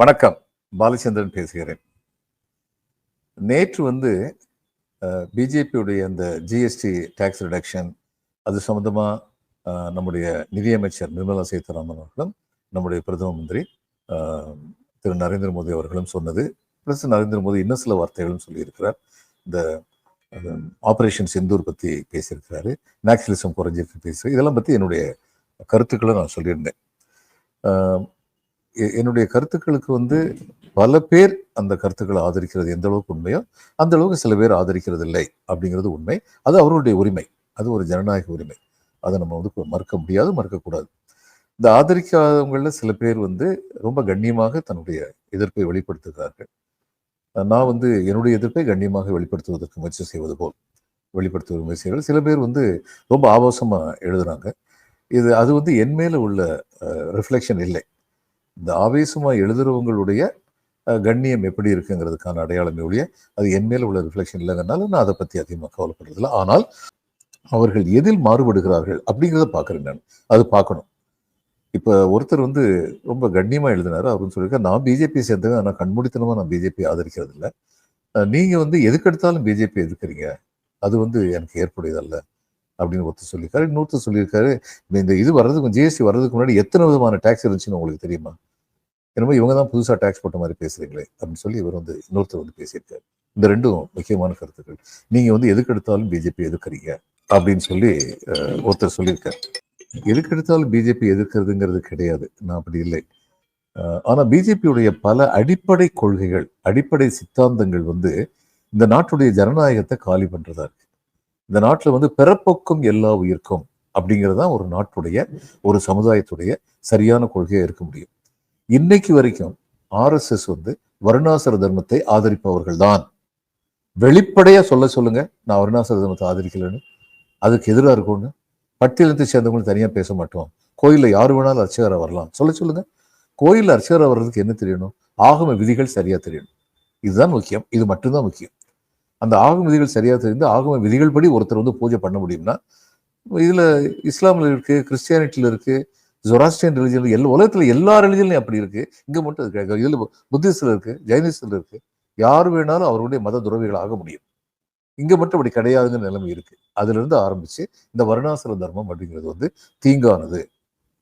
வணக்கம். பாலச்சந்திரன் பேசுகிறேன். நேற்று வந்து பிஜேபியுடைய அந்த ஜிஎஸ்டி டேக்ஸ் ரிடக்ஷன் அது சம்மந்தமாக நம்முடைய நிதியமைச்சர் நிர்மலா சீதாராமன் அவர்களும் நம்முடைய பிரதம மந்திரி திரு நரேந்திர மோடி அவர்களும் சொன்னது. ப்ளஸ் நரேந்திர மோடி இன்னும் சில வார்த்தைகளும் சொல்லியிருக்கிறார். இந்த ஆப்ரேஷன் செந்தூர் பற்றி பேசியிருக்கிறாரு. நேக்சலிசம் குறைஞ்சிருக்கு பேசுகிறேன் இதெல்லாம் பற்றி என்னுடைய கருத்துக்களை நான் சொல்லியிருந்தேன். என்னுடைய கருத்துக்களுக்கு வந்து பல பேர் அந்த கருத்துக்களை ஆதரிக்கிறது எந்த அளவுக்கு உண்மையோ அந்த அளவுக்கு சில பேர் ஆதரிக்கிறது இல்லை அப்படிங்கிறது உண்மை. அது அவர்களுடைய உரிமை. அது ஒரு ஜனநாயக உரிமை. அதை நம்ம வந்து மறுக்க முடியாது மறுக்கக்கூடாது. இந்த ஆதரிக்காதவங்களில் சில பேர் வந்து ரொம்ப கண்ணியமாக தன்னுடைய எதிர்ப்பை வெளிப்படுத்துகிறார்கள். நான் வந்து என்னுடைய எதிர்ப்பை கண்ணியமாக வெளிப்படுத்துவதற்கு முயற்சி செய்வது போல் வெளிப்படுத்துவது முயற்சி செய்வது சில பேர் வந்து ரொம்ப ஆபாசமாக எழுதுறாங்க. இது அது வந்து என் மேலே உள்ள ரிஃப்ளெக்ஷன் இல்லை. இந்த ஆவேசமாக எழுதுறவங்களுடைய கண்ணியம் எப்படி இருக்குங்கிறதுக்கான அடையாளமே ஒழிய அது என் மேல உள்ள ரிஃப்ளெக்ஷன் இல்லைங்கனாலும் நான் அதை பற்றி அதிகமாக கவலைப்படுறதில்ல. ஆனால் அவர்கள் எதில் மாறுபடுகிறார்கள் அப்படிங்கிறத பார்க்குறேன் நான். அது பார்க்கணும். இப்போ ஒருத்தர் வந்து ரொம்ப கண்ணியமாக எழுதினாரு. அவருன்னு சொல்லியிருக்காரு நான் பிஜேபி சேர்ந்தவன் ஆனால் கண்முடித்தனமாக நான் பிஜேபி ஆதரிக்கிறது இல்லை நீங்கள் வந்து எதுக்கெடுத்தாலும் பிஜேபி எதிர்க்கிறீங்க? அது வந்து எனக்கு ஏற்புடையதல்ல அப்படின்னு ஒருத்தர் சொல்லியிருக்காரு. இன்னொருத்தர் சொல்லியிருக்காரு இந்த இது வர்றதுக்கு ஜிஎஸ்டி வர்றதுக்கு முன்னாடி எத்தனை விதமான டேக்ஸ் இருந்துச்சுன்னு உங்களுக்கு தெரியுமா? என்னமோ இவங்க தான் புதுசாக டேக்ஸ் போட்ட மாதிரி பேசுகிறீங்களே அப்படின்னு சொல்லி இவர் வந்து இன்னொருத்தர் வந்து பேசியிருக்காரு. இந்த ரெண்டும் முக்கியமான கருத்துக்கள். நீங்க வந்து எதுக்கு எடுத்தாலும் பிஜேபி எதுக்குறீங்க அப்படின்னு சொல்லி அஹ், ஒருத்தர் சொல்லியிருக்காரு. எதுக்கு எடுத்தாலும் பிஜேபி எதிர்க்கிறதுங்கிறது கிடையாது. நான் அப்படி இல்லை. ஆனால் ஆனா பிஜேபியுடைய பல அடிப்படை கொள்கைகள் அடிப்படை சித்தாந்தங்கள் வந்து இந்த நாட்டுடைய ஜனநாயகத்தை காலி பண்ணுறதா இருக்கு. இந்த நாட்டில் வந்து பிறப்பொக்கும் எல்லா உயிர்க்கும் அப்படிங்கிறது தான் ஒரு நாட்டுடைய ஒரு சமுதாயத்துடைய சரியான கொள்கையா இருக்க முடியும். இன்னைக்கு வரைக்கும் ஆர்எஸ்எஸ் வந்து வருணாசிர தர்மத்தை ஆதரிப்பவர்கள் தான் வெளிப்படையா சொல்ல சொல்லுங்க. நான் வருணாசிர தர்மத்தை ஆதரிக்கலைன்னு. அதுக்கு எதிராக இருக்கும்னு பட்டியலத்தை சேர்ந்தவங்களும் தனியாக பேச மாட்டோம். கோயிலில் யார் வேணாலும் அர்ச்சகராக வரலாம். சொல்ல சொல்லுங்க. கோயிலில் அர்ச்சகராக வர்றதுக்கு என்ன தெரியணும்? ஆகம விதிகள் சரியாக தெரியணும். இதுதான் முக்கியம். இது மட்டும்தான் முக்கியம். அந்த ஆகம விதிகள் சரியாக தெரிந்து ஆகம விதிகள் படி ஒருத்தர் வந்து பூஜை பண்ண முடியும்னா இதில் இஸ்லாமில் இருக்குது கிறிஸ்டியானிட்டியில் இருக்குது ஜொராஸ்டியன் ரிலிஜன் எல்லா உலகத்தில் எல்லா ரிலிஜன்லையும் அப்படி இருக்கு. இங்கே மட்டும் அது கிடையாது. இதுல புத்திஸ்ட்ல இருக்குது யார் வேணாலும் அவருடைய மத துறவிகள் ஆக முடியும். இங்க மட்டும் அப்படி கிடையாதுங்கிற நிலைமை இருக்கு. அதுல இருந்து ஆரம்பிச்சு இந்த வருணாசிர தர்மம் அப்படிங்கிறது வந்து தீங்கானது.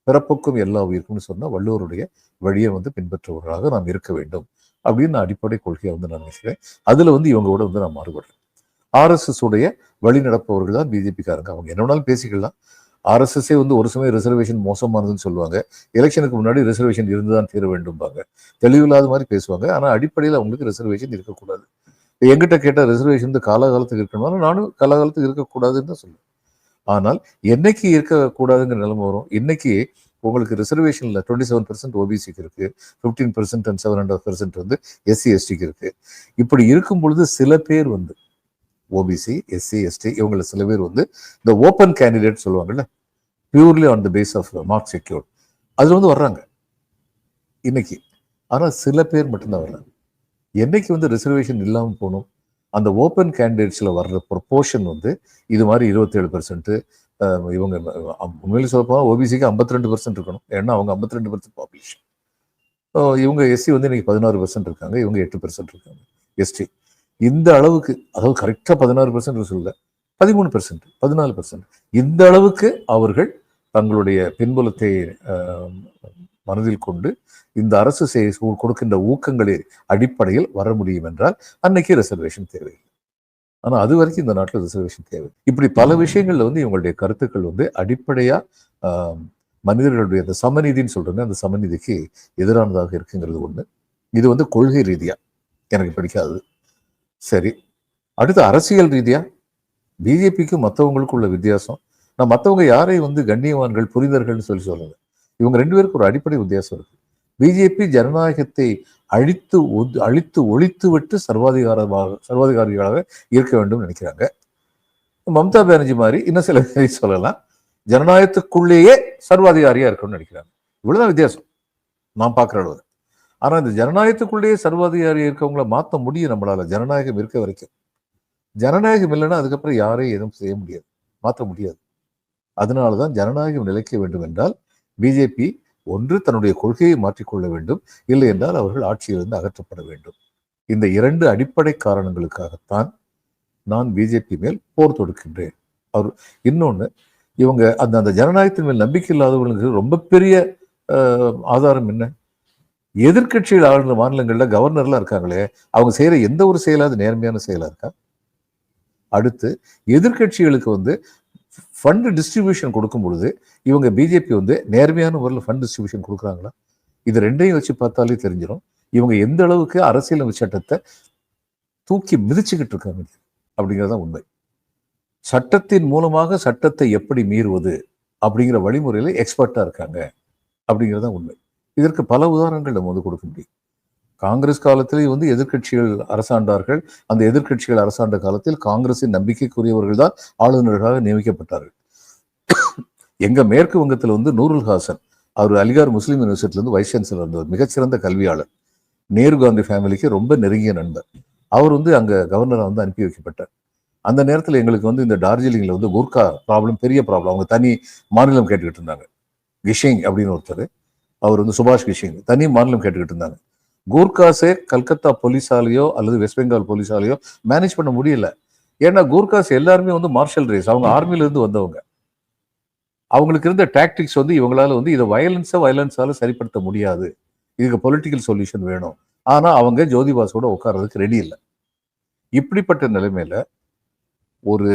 பிறப்புக்கும் எல்லா உயிருக்கும்னு சொன்னா வள்ளுவருடைய வழியை வந்து பின்பற்றுபவர்களாக நாம் இருக்க வேண்டும். அப்படின்னு நான் அடிப்படை கொள்கையை வந்து நான் நினைக்கிறேன். அதுல வந்து இவங்களோட வந்து நான் மாறுபடுறேன். ஆர்எஸ்எஸ் உடைய வழி நடப்பவர்கள் தான் பிஜேபிக்காரங்க அவங்க என்ன வேணாலும் பேசிக்கலாம். ஆர்எஸ்எஸ்ஸே வந்து ஒரு சமயம் ரிசர்வேஷன் மோசமானதுன்னு சொல்லுவாங்க. எலெக்ஷனுக்கு முன்னாடி ரிசர்வேஷன் இருந்துதான் தீர வேண்டும்பாங்க. தெளிவில்லாத மாதிரி பேசுவாங்க. ஆனால் அடிப்படையில் அவங்களுக்கு ரிசர்வேஷன் இருக்கக்கூடாது. எங்கிட்ட கேட்டால் ரிசர்வேஷன் வந்து காலகாலத்துக்கு இருக்கணும்? நானும் காலகாலத்துக்கு இருக்கக்கூடாதுன்னு தான் சொல்லுவேன். ஆனால் என்னைக்கு இருக்கக்கூடாதுங்கிற நிலைமை வரும். இன்னைக்கு உங்களுக்கு ரிசர்வேஷனில் டுவெண்ட்டி செவன் பர்சன்ட் ஓபிசிக்கு இருக்கு. Fifteen percent and seven hundred percent வந்து எஸ்சி எஸ்டிக்கு இருக்கு. இப்படி இருக்கும் பொழுது சில பேர் வந்து ஓபிசி எஸ்சி எஸ்டி இவங்கள சில பேர் வந்து இந்த ஓப்பன் கேண்டிடேட் சொல்லுவாங்கல்ல purely on the base of mark secured அதில் வந்து வர்றாங்க. இன்னைக்கு. ஆனால் சில பேர் மட்டும்தான் வர்றாங்க. என்னைக்கு வந்து ரிசர்வேஷன் இல்லாமல் போகணும் அந்த ஓப்பன் கேண்டிடேட்ஸில் வர்ற ப்ரொப்போர்ஷன் வந்து இது மாதிரி இருபத்தேழு பெர்சன்ட் இவங்க அஹ், சொல்லப்போனால் ஓபிசிக்கு ஐம்பத்தி ரெண்டு பர்சன்ட் இருக்கணும். ஏன்னா அவங்க ஐம்பத்தி ரெண்டு பர்சன்ட் பாப்புலேஷன் இவங்க எஸ்சி வந்து இன்னைக்கு பதினாறு பர்சன்ட் இருக்காங்க இவங்க எட்டு பர்சன்ட் இருக்காங்க. எஸ்டி இந்த அளவுக்கு அதாவது கரெக்டாக பதினாறு பெர்சன்ட் சொல்ல பதிமூணு பெர்சன்ட் பதினாலு பெர்சன்ட் இந்த அளவுக்கு அவர்கள் தங்களுடைய பின்புலத்தை மனதில் கொண்டு இந்த அரசு செய் கொடுக்கின்ற ஊக்கங்களின் அடிப்படையில் வர முடியும் என்றால் அன்னைக்கு ரிசர்வேஷன் தேவையில்லை ஆனா அது வரைக்கும் இந்த நாட்டில் ரிசர்வேஷன் தேவை இப்படி பல விஷயங்கள்ல வந்து இவங்களுடைய கருத்துக்கள் வந்து அடிப்படையா ஆஹ், மனிதர்களுடைய அந்த சமநீதின்னு சொல்றேன் அந்த சமநீதிக்கு எதிரானதாக இருக்குங்கிறது ஒண்ணு. இது வந்து கொள்கை ரீதியா எனக்கு பிடிக்காது சரி. அடுத்து அரசியல் ரீதியா? பிஜேபிக்கும் மற்றவங்களுக்கு உள்ள வித்தியாசம். நான் மற்றவங்க யாரை வந்து கண்ணியவான்கள் புரிதர்கள்னு சொல்லி சொல்லுங்க இவங்க ரெண்டு பேருக்கு ஒரு அடிப்படை வித்தியாசம் இருக்கு. பிஜேபி ஜனநாயகத்தை அழித்து அழித்து ஒழித்து விட்டு சர்வாதிகாரமாக சர்வாதிகாரிகளாக இருக்க வேண்டும் நினைக்கிறாங்க. மம்தா பானர்ஜி மாதிரி இன்னும் சில பேரை சொல்லலாம். ஜனநாயகத்துக்குள்ளேயே சர்வாதிகாரியா இருக்கணும்னு நினைக்கிறாங்க. இவ்வளவுதான் வித்தியாசம். நான் பார்க்குற அளவு. ஆனால் இந்த ஜனநாயகத்துக்குள்ளேயே சர்வாதிகாரி இருக்கவங்கள மாற்ற முடியும் நம்மளால. ஜனநாயகம் இருக்க வரைக்கும். ஜனநாயகம் இல்லைன்னா அதுக்கப்புறம் யாரையும் எதுவும் செய்ய முடியாது. மாற்ற முடியாது. அதனாலதான் ஜனநாயகம் நிலைக்க வேண்டும் என்றால் பிஜேபி ஒன்று தன்னுடைய கொள்கையை மாற்றிக்கொள்ள வேண்டும். இல்லை என்றால் அவர்கள் ஆட்சியிலிருந்து அகற்றப்பட வேண்டும். இந்த இரண்டு அடிப்படை காரணங்களுக்காகத்தான் நான் பிஜேபி மேல் போர் தொடுக்கின்றேன். அவர் இன்னொன்று இவங்க அந்த அந்த ஜனநாயகத்தின் மேல் நம்பிக்கை இல்லாதவர்களுக்கு ரொம்ப பெரிய ஆதாரம் என்ன? எதிர்க்கட்சிகள் ஆளுநர் மாநிலங்களில் கவர்னர்லாம் இருக்காங்களே அவங்க செய்கிற எந்த ஒரு செயலாவது நேர்மையான செயலாக இருக்கா? அடுத்து எதிர்க்கட்சிகளுக்கு வந்து ஃபண்டு டிஸ்ட்ரிபியூஷன் கொடுக்கும் பொழுது இவங்க பிஜேபி வந்து நேர்மையான முறையில் ஃபண்ட் டிஸ்ட்ரிபியூஷன் கொடுக்குறாங்களா? இது ரெண்டையும் வச்சு பார்த்தாலே தெரிஞ்சிடும். இவங்க எந்த அளவுக்கு அரசியல் சட்டத்தை தூக்கி மிதிச்சுக்கிட்டு இருக்காங்க அப்படிங்கிறது தான் உண்மை. சட்டத்தின் மூலமாக சட்டத்தை எப்படி மீறுவது அப்படிங்கிற வழிமுறையில் எக்ஸ்பர்ட்டாக இருக்காங்க அப்படிங்கிறது தான் உண்மை. இதற்கு பல உதாரணங்கள் நம்ம வந்து கொடுக்க முடியும். காங்கிரஸ் காலத்திலே வந்து எதிர்க்கட்சிகள் அரசாண்டார்கள். அந்த எதிர்க்கட்சிகள் அரசாண்ட காலத்தில் காங்கிரஸின் நம்பிக்கைக்குரியவர்கள் தான் ஆளுநர்களாக நியமிக்கப்பட்டார்கள். எங்க மேற்கு வங்கத்தில் வந்து நூருல் ஹாசன் அவர் அலிகார் முஸ்லீம் யூனிவர்சிட்டில இருந்து வைஸ் சான்சலர் இருந்தவர் மிகச்சிறந்த கல்வியாளர். நேரு காந்தி ஃபேமிலிக்கு ரொம்ப நெருங்கிய நண்பர். அவர் வந்து அங்க கவர்னரா வந்து அனுப்பி வைக்கப்பட்டார். அந்த நேரத்தில் எங்களுக்கு வந்து இந்த டார்ஜிலிங்கில் வந்து குர்கா ப்ராப்ளம் பெரிய ப்ராப்ளம் அவங்க தனி மாநிலம் கேட்டுக்கிட்டு இருந்தாங்க. கிஷிங் அப்படின்னு ஒருத்தர். அவர் வந்து சுபாஷ் கிஷிங் தனி மாநிலம் கேட்டுக்கிட்டு இருந்தாங்க. கூர்காஸே கல்கத்தா போலீஸாலேயோ அல்லது வெஸ்ட் பெங்கால் போலீஸாலேயோ மேனேஜ் பண்ண முடியல. ஏன்னா கூர்காஸ் எல்லாருமே வந்து மார்ஷல் ரேஸ் அவங்க ஆர்மில இருந்து வந்தவங்க. அவங்களுக்கு இருந்த டாக்டிக்ஸ் வந்து இவங்களால வந்து இதை வயலன்ஸா வயலன்ஸால சரிப்படுத்த முடியாது. இதுக்கு பொலிட்டிக்கல் சொல்யூஷன் வேணும். ஆனா அவங்க ஜோதிபாஸோட உட்கார்றதுக்கு ரெடி இல்லை. இப்படிப்பட்ட நிலைமையில ஒரு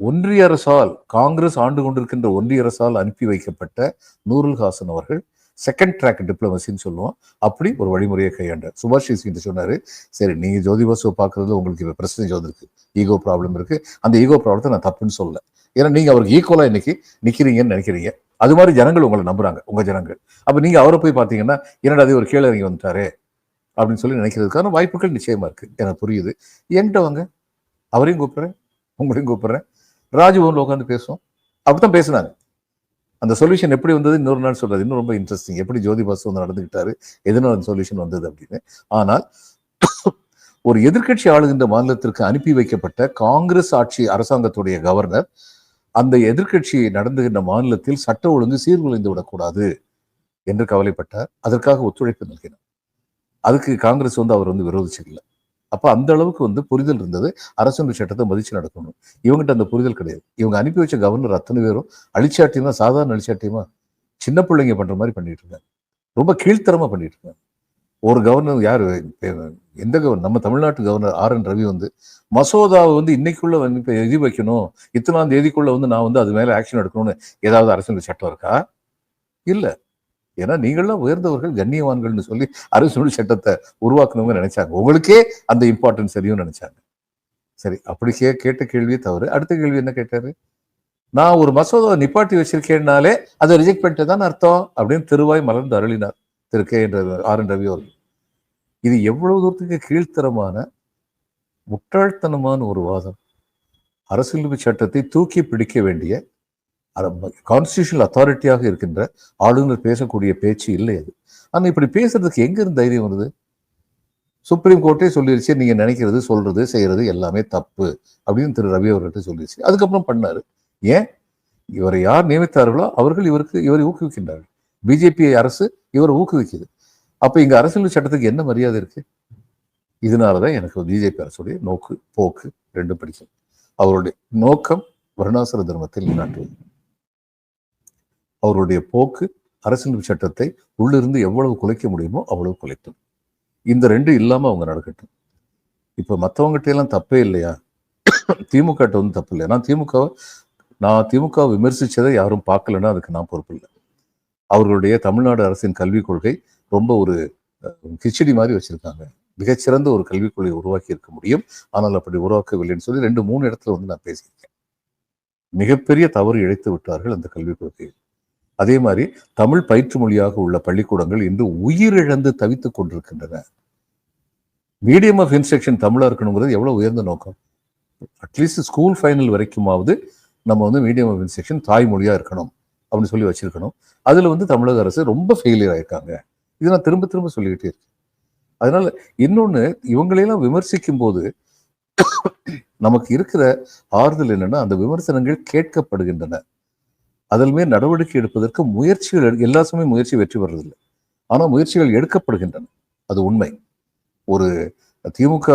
ஒன்றிய அரசால் காங்கிரஸ் ஆண்டு கொண்டிருக்கின்ற ஒன்றிய அரசால் அனுப்பி வைக்கப்பட்ட நூருல் ஹாசன் அவர்கள் செகண்ட் ட்ராக் டிப்ளமசின்னு சொல்லுவோம். அப்படி ஒரு வழிமுறையை கையாண்டார் சுபாஷ் கிட்ட சொன்னாரு சரி நீங்க ஜோதிபாசுவை பார்க்குறதுல உங்களுக்கு இப்போ பிரச்சனை வந்திருக்கு ஈகோ ப்ராப்ளம் இருக்கு. அந்த ஈகோ ப்ராப்ளத்தை நான் தப்புன்னு சொல்லல. ஏன்னா நீங்க அவருக்கு ஈக்குவலா இன்னைக்கு நிக்கிறீங்கன்னு நினைக்கிறீங்க. அது மாதிரி ஜனங்கள் உங்களை நம்புறாங்க உங்க ஜனங்கள். அப்ப நீங்க அவரை போய் பாத்தீங்கன்னா என்னடா அது ஒரு கீழே இறங்கி வந்துட்டாரே? அப்படின்னு சொல்லி நினைக்கிறதுக்கான வாய்ப்புகள் நிச்சயமா இருக்கு. எனக்கு புரியுது. என்கிட்ட வாங்க அவரையும் கூப்பிடுறேன் உங்களையும் கூப்பிடுறேன். ராஜ்பவன்ல உட்காந்து பேசுவோம். அப்படித்தான் பேசுனாங்க. அந்த சொல்யூஷன் எப்படி வந்தது? இன்னொரு நாள் சொல்றது இன்னும் ரொம்ப இன்ட்ரெஸ்டிங் எப்படி ஜோதி பாசு வந்து நடந்துகிட்டாரு? எதனால அந்த சொல்யூஷன் வந்தது அப்படின்னு. ஆனால் ஒரு எதிர்க்கட்சி ஆளுகின்ற மாநிலத்திற்கு அனுப்பி வைக்கப்பட்ட காங்கிரஸ் ஆட்சி அரசாங்கத்துடைய கவர்னர் அந்த எதிர்க்கட்சி நடந்துகின்ற மாநிலத்தில் சட்ட ஒழுங்கு சீர்குலைந்து விடக்கூடாது என்று கவலைப்பட்டார். அதற்காக ஒத்துழைப்பு நல்கினார். அதுக்கு காங்கிரஸ் வந்து அவர் வந்து விரோதிச்சிக்கல அப்போ அந்த அளவுக்கு வந்து புரிதல் இருந்தது. அரசு சட்டத்தை மதித்து நடக்கணும். இவங்ககிட்ட அந்த புரிதல் கிடையாது. இவங்க அனுப்பி வச்ச கவர்னர் அத்தனை பேரும் அழிச்சாட்டியமா சாதாரண அழிச்சாட்டியமா சின்ன பிள்ளைங்க பண்ற மாதிரி பண்ணிட்டு இருக்காங்க. ரொம்ப கீழ்த்தரமாக பண்ணிட்டு இருக்காங்க. ஒரு கவர்னர் யாரு? எந்த கவர்னர் நம்ம தமிழ்நாட்டு கவர்னர் ஆர் என் ரவி வந்து மசோதாவை வந்து இன்னைக்குள்ள வந்து இப்போ எழுதி வைக்கணும். இத்தனாம் தேதிக்குள்ள வந்து நான் வந்து அது மேலே ஆக்ஷன் எடுக்கணும்னு ஏதாவது அரசியல் சட்டம் இருக்கா? இல்லை. ஏன்னா நீங்களாம் உயர்ந்தவர்கள் கண்ணியவான்கள்னு சொல்லி அரசியல் சட்டத்தை உருவாக்கணுங்க நினைச்சாங்க. உங்களுக்கே அந்த இம்பார்ட்டன்ஸ் தெரியும் நினைச்சாங்க. சரி அப்படி கே கேட்ட கேள்வியே தவறு. அடுத்த கேள்வி என்ன கேட்டாரு? நான் ஒரு மசோதாவை நிப்பாட்டி வச்சிருக்கேன்னாலே அதை ரிஜெக்ட் பண்ணிட்டு தான் அர்த்தம் அப்படின்னு திருவாய் மலர்ந்து அருளினார் திரு கே. என்ற ஆர். என். ரவி அவர்கள். இது எவ்வளவு தூரத்துக்கு கீழ்த்தரமான முட்டாள்தனமான ஒரு வாதம். அரசியலமைப்பு சட்டத்தை தூக்கி பிடிக்க வேண்டிய கான்ஸ்டியூஷனல் அத்தாரிட்டியாக இருக்கின்ற ஆளுநர் பேசக்கூடிய பேச்சு இல்லை அது. ஆனால் இப்படி பேசுறதுக்கு எங்கிருந்து தைரியம் வருது? சுப்ரீம் கோர்ட்டே சொல்லிருச்சு நீங்க நினைக்கிறது சொல்றது செய்யறது எல்லாமே தப்பு அப்படின்னு திரு. ரவி அவர்கிட்ட சொல்லிருச்சு. அதுக்கப்புறம் பண்ணாரு. ஏன்? இவரை யார் நியமித்தார்களோ அவர்கள் இவருக்கு இவரை ஊக்குவிக்கின்றார்கள். பிஜேபி அரசு இவரை ஊக்குவிக்குது. அப்ப இங்க அரசியல் சட்டத்துக்கு என்ன மரியாதை இருக்கு? இதனாலதான் எனக்கு பிஜேபி அரசுடைய நோக்கு போக்கு ரெண்டும் பிடிக்கும் அவருடைய நோக்கம் வருணாசுர தர்மத்தில் நாட்டுவது அவருடைய போக்கு அரசியல் சட்டத்தை உள்ளிருந்து எவ்வளவு குலைக்க முடியுமோ அவ்வளவு குலைக்கும். இந்த ரெண்டு இல்லாமல் அவங்க நடக்கட்டும். இப்போ மற்றவங்ககிட்ட எல்லாம் தப்பே இல்லையா? திமுக வந்து தப்பு இல்லை நான் திமுக நான் திமுக விமர்சித்ததை யாரும் பார்க்கலன்னா அதுக்கு நான் பொறுப்பு இல்லை. அவர்களுடைய தமிழ்நாடு அரசின் கல்விக் கொள்கை ரொம்ப ஒரு கிச்சடி மாதிரி வச்சுருக்காங்க. மிகச்சிறந்த ஒரு கல்விக் கொள்கையை உருவாக்கி இருக்க முடியும். ஆனால் அப்படி உருவாக்கவில்லைன்னு சொல்லி ரெண்டு மூணு இடத்துல வந்து நான் பேசியிருக்கேன். மிகப்பெரிய தவறு இழைத்து விட்டார்கள் அந்த கல்விக் கொள்கையில். அதே மாதிரி தமிழ் பயிற்று மொழியாக உள்ள பள்ளிக்கூடங்கள் இன்று உயிரிழந்து தவித்துக் கொண்டிருக்கின்றன. மீடியம் ஆஃப் இன்ஸ்ட்ரக்ஷன் தமிழா இருக்கணுங்கிறது எவ்வளவு உயர்ந்த நோக்கம்? அட்லீஸ்ட் ஸ்கூல் ஃபைனல் வரைக்குமாவது நம்ம வந்து மீடியம் ஆஃப் இன்ஸ்ட்ரக்ஷன் தாய்மொழியா இருக்கணும் அப்படின்னு சொல்லி வச்சிருக்கணும். அதுல வந்து தமிழக அரசு ரொம்ப ஃபெயிலியர் ஆயிருக்காங்க. இது நான் திரும்ப திரும்ப சொல்லிக்கிட்டே இருக்கேன். அதனால இன்னொன்னு இவங்களையெல்லாம் விமர்சிக்கும் போது நமக்கு இருக்கிற ஆறுதல் என்னன்னா அந்த விமர்சனங்கள் கேட்கப்படுகின்றன. அதில் மேல் நடவடிக்கை எடுப்பதற்கு முயற்சிகள் எடு- எல்லா சமயம் முயற்சி வெற்றி பெறதில்லை. ஆனால் முயற்சிகள் எடுக்கப்படுகின்றன. அது உண்மை. ஒரு திமுக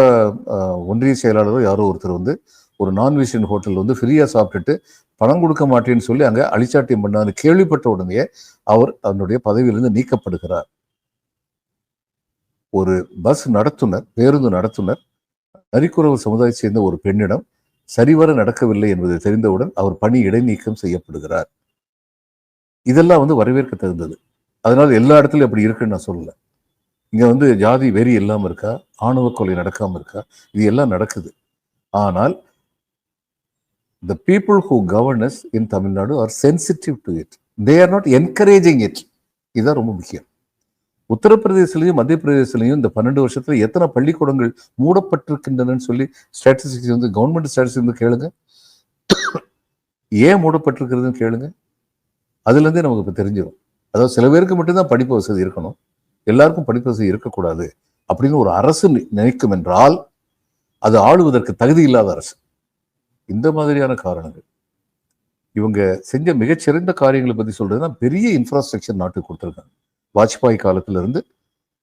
ஒன்றிய செயலாளரோ யாரோ ஒருத்தர் வந்து ஒரு நான்வெஜியன் ஹோட்டல் வந்து ஃப்ரீயா சாப்பிட்டுட்டு பணம் கொடுக்க மாட்டேன்னு சொல்லி அங்கே அழிச்சாட்டியம் பண்ணான்னு கேள்விப்பட்ட உடனே அவர் அதனுடைய பதவியிலிருந்து நீக்கப்படுகிறார். ஒரு பஸ் நடத்துனர் பேருந்து நடத்துனர் நரிக்குறவு சமுதாயத்தை சேர்ந்த ஒரு பெண்ணிடம் சரிவர நடக்கவில்லை என்பது தெரிந்தவுடன் அவர் பணி இடைநீக்கம் செய்யப்படுகிறார். இதெல்லாம் வந்து வரவேற்க தகுந்தது. அதனால எல்லா இடத்துலயும் அப்படி இருக்குன்னு நான் சொல்லலை. இங்க வந்து ஜாதி வெறி இல்லாமல் இருக்கா? ஆணவ கொலை நடக்காமல் இருக்கா? இது எல்லாம் நடக்குது. ஆனால் the people who governs in Tamil Nadu are sensitive to it they are not encouraging it இதுதான் ரொம்ப முக்கியம். உத்தரப்பிரதேசிலையும் மத்திய பிரதேசிலையும் இந்த பன்னெண்டு வருஷத்துல எத்தனை பள்ளிக்கூடங்கள் மூடப்பட்டிருக்கின்றனன்னு சொல்லி ஸ்டாட்டிஸ்டிக்ஸ் வந்து கவர்மெண்ட் ஸ்டாட்டிஸ்டிக்ஸ் வந்து கேளுங்க. ஏன் மூடப்பட்டிருக்கிறதுன்னு கேளுங்க. அதுலேருந்தே நமக்கு இப்போ தெரிஞ்சிடும் அதாவது சில பேருக்கு மட்டும்தான் படிப்பு வசதி இருக்கணும். எல்லாருக்கும் படிப்பு வசதி இருக்கக்கூடாது அப்படின்னு ஒரு அரசு நி- நினைக்கும் என்றால் அது ஆளுவதற்கு தகுதி இல்லாத அரசு. இந்த மாதிரியான காரணங்கள். இவங்க செஞ்ச மிகச்சிறந்த காரியங்களை பற்றி சொல்றதுன்னா பெரிய இன்ஃப்ராஸ்ட்ரக்சர் நாட்டுக்கு கொடுத்துருக்காங்க. வாஜ்பாய் காலத்துல இருந்து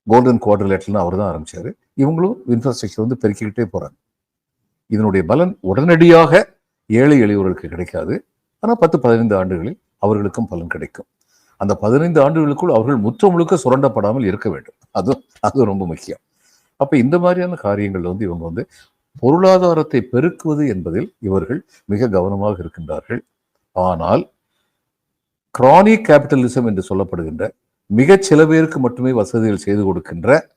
கோல்டன் குவாட்ரிலேட்டர்னு அவர் தான் ஆரம்பித்தார் இவங்களும் இன்ஃப்ராஸ்ட்ரக்சர் வந்து பெருக்கிக்கிட்டே போகிறாங்க இதனுடைய பலன் உடனடியாக ஏழை எளியவர்களுக்கு கிடைக்காது. ஆனால் பத்து பதினைந்து ஆண்டுகளில் அவர்களுக்கும் பலன் கிடைக்கும். அந்த பதினைந்து ஆண்டுகளுக்குள் அவர்கள் முற்ற முழுக்க சுரண்டப்படாமல் இருக்க வேண்டும். அது அது ரொம்ப முக்கியம். அப்ப இந்த மாதிரியான காரியங்கள் வந்து இவங்க வந்து பொருளாதாரத்தை பெருக்குவது என்பதில் இவர்கள் மிக கவனமாக இருக்கின்றார்கள். ஆனால் கிரானிக் கேபிட்டலிசம் என்று சொல்லப்படுகின்ற மிகச் சில பேருக்கு மட்டுமே வசதிகள் செய்து கொடுக்கின்ற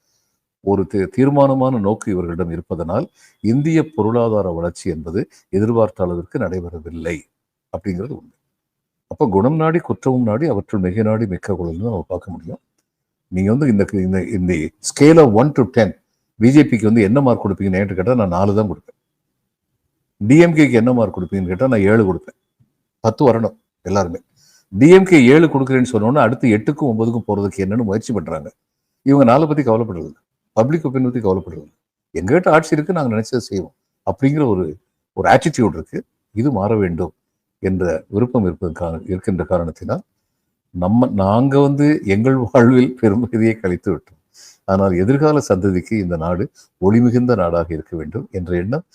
ஒரு தீ- தீர்மானமான நோக்கு இவர்களிடம் இருப்பதனால் இந்திய பொருளாதார வளர்ச்சி என்பது எதிர்பார்த்த அளவிற்கு நடைபெறவில்லை. அப்படிங்கிறது உண்மை. அப்போ குணம் நாடி குற்றமும் நாடி அவற்றுள் மிக நாடி மிக்க குழந்தை நம்ம பார்க்க முடியும். நீங்கள் வந்து இந்த இந்த இந்த scale of one to ten பிஜேபிக்கு வந்து என்ன மார்க் கொடுப்பீங்கன்னு என்கிட்ட கேட்டால் நான் நாலு தான் கொடுப்பேன். டிஎம்கேக்கு என்ன மார்க் கொடுப்பீங்கன்னு கேட்டால் நான் ஏழு கொடுப்பேன். பத்து வரணும் எல்லாருமே. டிஎம்கே ஏழு கொடுக்குறேன்னு சொன்னோன்னா அடுத்து எட்டுக்கும் ஒன்பதுக்கும் போகிறதுக்கு என்னென்னு முயற்சி பண்ணுறாங்க இவங்க நாளை பற்றி கவலைப்படுறது பப்ளிக் ஒப்பீனியன் பற்றி கவலைப்படுறது எங்ககிட்ட ஆட்சி இருக்குது நாங்கள் நினச்சதை செய்வோம். அப்படிங்கிற ஒரு ஒரு ஆட்டிடியூட் இருக்குது இது மாற வேண்டும். என்ற விருப்பம் இருப்பது காரண இருக்கின்ற காரணத்தினால் நம்ம நாங்கள் வந்து எங்கள் வாழ்வில் பெரும்பகுதியை கழித்து விட்டோம். ஆனால் எதிர்கால சந்ததிக்கு இந்த நாடு ஒளிமிகுந்த நாடாக இருக்க வேண்டும் என்ற எண்ணம்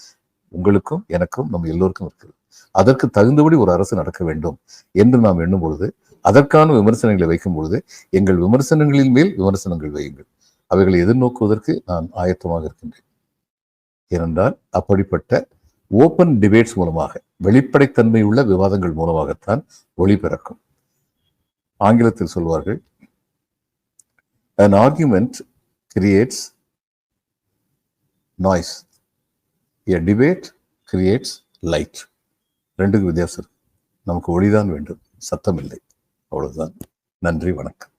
உங்களுக்கும் எனக்கும் நம்ம எல்லோருக்கும் இருக்கிறது. அதற்கு தகுந்தபடி ஒரு அரசு நடக்க வேண்டும் என்று நாம் எண்ணும் பொழுது அதற்கான விமர்சனங்களை வைக்கும் பொழுது எங்கள் விமர்சனங்களின் மேல் விமர்சனங்கள் வையுங்கள். அவைகளை எதிர்நோக்குவதற்கு நான் ஆயத்தமாக இருக்கின்றேன். ஏனென்றால் அப்படிப்பட்ட ஓப்பன் டிபேட்ஸ் மூலமாக வெளிப்படைத்தன்மை உள்ள விவாதங்கள் மூலமாகத்தான் ஒளிபிறக்கும் ஆங்கிலத்தில் சொல்வார்கள் an argument creates noise a debate creates light ரெண்டுக்கு வித்தியாசம் இருக்கு. நமக்கு ஒளிதான் வேண்டும் சத்தம் இல்லை. அவ்வளவுதான். நன்றி வணக்கம்.